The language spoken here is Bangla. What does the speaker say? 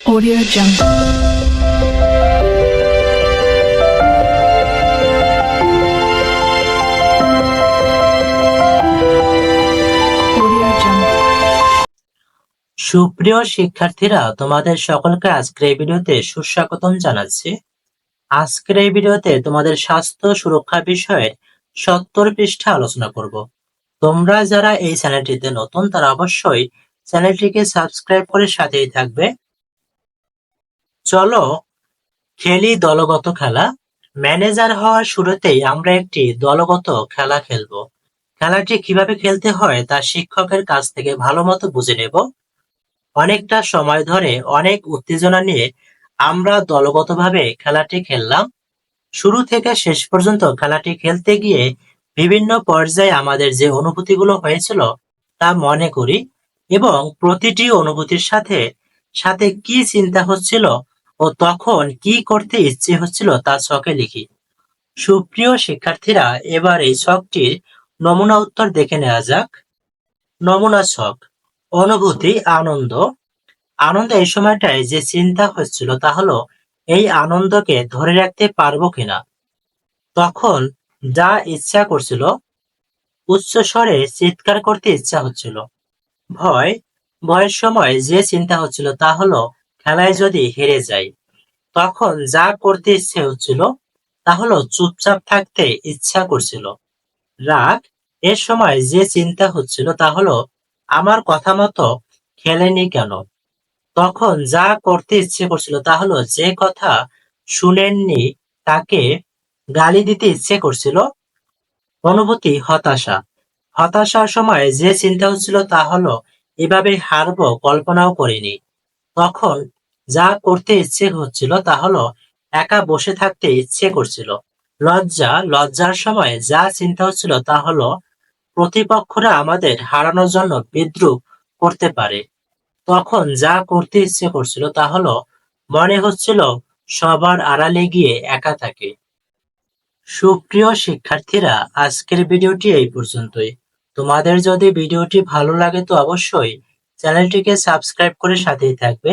Audio Jungle. সুপ্রিয় শিক্ষার্থীরা, তোমাদের সকলকে আজকের এই ভিডিওতে সুস্বাগতম জানাচ্ছি। আজকের এই ভিডিওতে তোমাদের স্বাস্থ্য সুরক্ষা বিষয়ের সত্তর পৃষ্ঠা আলোচনা করব। তোমরা যারা এই চ্যানেলটিতে নতুন, তারা অবশ্যই চ্যানেলটিকে সাবস্ক্রাইব করে সাথেই থাকবে। চলো, খেলি দলগত খেলা। ম্যানেজার হওয়ার শুরুতেই আমরা একটি দলগত খেলা খেলব। খেলাটি কীভাবে খেলতে হয় তা শিক্ষকের কাছ থেকে ভালো মতো বুঝে নেব। অনেকটা সময় ধরে অনেক উত্তেজনা নিয়ে আমরা দলগতভাবে খেলাটি খেললাম। শুরু থেকে শেষ পর্যন্ত খেলাটি খেলতে গিয়ে বিভিন্ন পর্যায়ে আমাদের যে অনুভূতিগুলো হয়েছিল তা মনে করি এবং প্রতিটি অনুভূতির সাথে সাথে কি চিন্তা হচ্ছিল ও তখন কি করতে ইচ্ছে হচ্ছিল তা ছকে লিখি সুপ্রিয় শিক্ষার্থীরা, এবার এই ছকটির নমুনা উত্তর দেখে নেওয়া যাক। নমুনা ছক, অনুভূতি, আনন্দ। আনন্দ এই সময়টায় যে চিন্তা হচ্ছিল তা হলো, এই আনন্দকে ধরে রাখতে পারব কিনা? তখন যা ইচ্ছা করছিল, উচ্চ স্বরে চিৎকার করতে ইচ্ছা হচ্ছিল। ভয়, ভয়ের সময় যে চিন্তা হচ্ছিল তা হলো খেলায় যদি হেরে যাই, তখন যা করতে ইচ্ছে হচ্ছিল, তা হলো চুপচাপ থাকতে ইচ্ছা করছিল। রাগ, এর সময় যে চিন্তা হচ্ছিল, তা হলো, আমার কথা মতো খেলেনি কেন? তখন যা করতে ইচ্ছে করছিল, তা হলো, যে কথা শুনেননি, তাকে গালি দিতে ইচ্ছে করছিল, অনুভূতি হতাশা। হতাশার সময় যে চিন্তা হচ্ছিল, তা হলো, এভাবে হারবো, কল্পনাও করিনি। তখন যা করতে ইচ্ছে হচ্ছিল তা হলো একা বসে থাকতে ইচ্ছে করছিল। লজ্জা, লজ্জার সময় যা চিন্তা হচ্ছিল তা হলো প্রতিপক্ষরা আমাদের হারানোর জন্য বিদ্রুপ করতে পারে। তখন যা করতে ইচ্ছে করছিল তা হলো মনে হচ্ছিল সবার আড়ালে গিয়ে একা থাকে। সুপ্রিয় শিক্ষার্থীরা, আজকের ভিডিওটি এই পর্যন্তই। তোমাদের যদি ভিডিওটি ভালো লাগে তো অবশ্যই চ্যানেলটিকে সাবস্ক্রাইব করে সাথেই থাকবে।